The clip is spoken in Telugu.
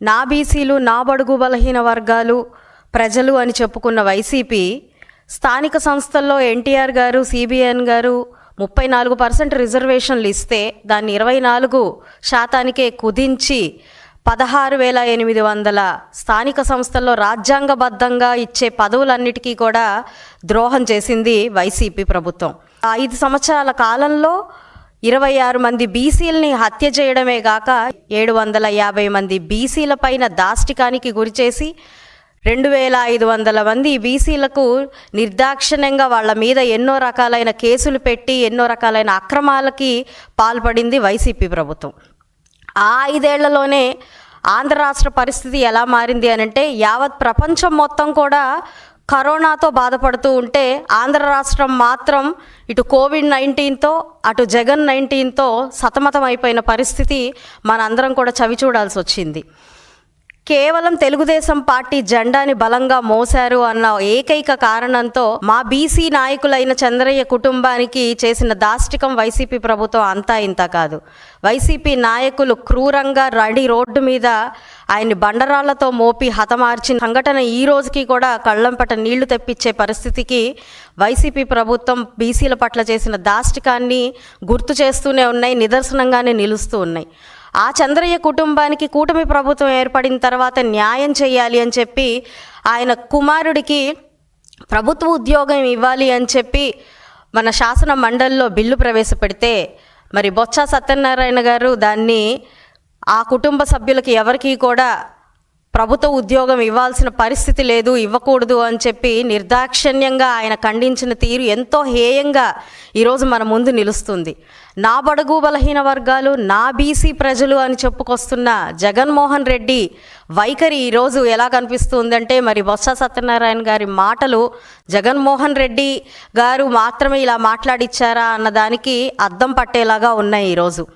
నా బీసీలు నా బడుగు బలహీన వర్గాలు ప్రజలు అని చెప్పుకున్న వైసీపీ స్థానిక సంస్థల్లో ఎన్టీఆర్ గారు సిబిఎన్ గారు ముప్పై నాలుగు పర్సెంట్ రిజర్వేషన్లు ఇస్తే దాన్ని ఇరవై నాలుగు శాతానికే కుదించి పదహారు వేల ఎనిమిది వందల స్థానిక సంస్థల్లో రాజ్యాంగబద్ధంగా ఇచ్చే పదవులన్నిటికీ కూడా ద్రోహం చేసింది వైసీపీ ప్రభుత్వం. ఆ ఐదు సంవత్సరాల కాలంలో ఇరవై ఆరు మంది బీసీలని హత్య చేయడమే గాక ఏడు వందల యాభై మంది బీసీల పైన దాష్టికానికి గురిచేసి రెండు వేల ఐదు వందల మంది బీసీలకు నిర్దాక్షిణ్యంగా వాళ్ళ మీద ఎన్నో రకాలైన కేసులు పెట్టి ఎన్నో రకాలైన అక్రమాలకి పాల్పడింది వైసీపీ ప్రభుత్వం. ఆ ఐదేళ్ళలోనే ఆంధ్ర రాష్ట్ర పరిస్థితి ఎలా మారింది అని అంటే యావత్ ప్రపంచం మొత్తం కూడా కరోనాతో బాధపడుతూ ఉంటే ఆంధ్ర రాష్ట్రం మాత్రం ఇటు కోవిడ్ నైన్టీన్తో అటు జగన్ నైన్టీన్తో సతమతం అయిపోయిన పరిస్థితి మనందరం కూడా చవి చూడాల్సి వచ్చింది. కేవలం తెలుగుదేశం పార్టీ జెండాని బలంగా మోశారు అన్న ఏకైక కారణంతో మా బీసీ నాయకులైన చంద్రయ్య కుటుంబానికి చేసిన దాష్టికం వైసీపీ ప్రభుత్వం అంతా ఇంత కాదు. వైసీపీ నాయకులు క్రూరంగా రడి రోడ్డు మీద ఆయన్ని బండరాళ్ళతో మోపి హతమార్చిన సంఘటన ఈ రోజుకి కూడా కళ్ళంపట నీళ్ళు తెప్పించే పరిస్థితికి వైసీపీ ప్రభుత్వం బీసీల పట్ల చేసిన దాష్టికాన్ని గుర్తు చేస్తూనే ఉన్నాయి నిదర్శనంగానే నిలుస్తూ ఉన్నాయి. ఆ చంద్రయ్య కుటుంబానికి కూటమి ప్రభుత్వం ఏర్పడిన తర్వాత న్యాయం చేయాలి అని చెప్పి ఆయన కుమారుడికి ప్రభుత్వ ఉద్యోగం ఇవ్వాలి అని చెప్పి మన శాసన మండలిలో బిల్లు ప్రవేశపెడితే మరి బొత్స సత్యనారాయణ గారు దాన్ని ఆ కుటుంబ సభ్యులకి ఎవరికీ కూడా ప్రభుత్వ ఉద్యోగం ఇవ్వాల్సిన పరిస్థితి లేదు ఇవ్వకూడదు అని చెప్పి నిర్దాక్షిణ్యంగా ఆయన ఖండించిన తీరు ఎంతో హేయంగా ఈరోజు మన ముందు నిలుస్తుంది. నా బడుగు బలహీన వర్గాలు నా బీసీ ప్రజలు అని చెప్పుకొస్తున్న జగన్మోహన్ రెడ్డి వైఖరి ఈరోజు ఎలా కనిపిస్తుందంటే మరి బొత్స సత్యనారాయణ గారి మాటలు జగన్మోహన్ రెడ్డి గారు మాత్రమే ఇలా మాట్లాడిచ్చారా అన్న దానికి అద్దం పట్టేలాగా ఉన్నాయి ఈరోజు.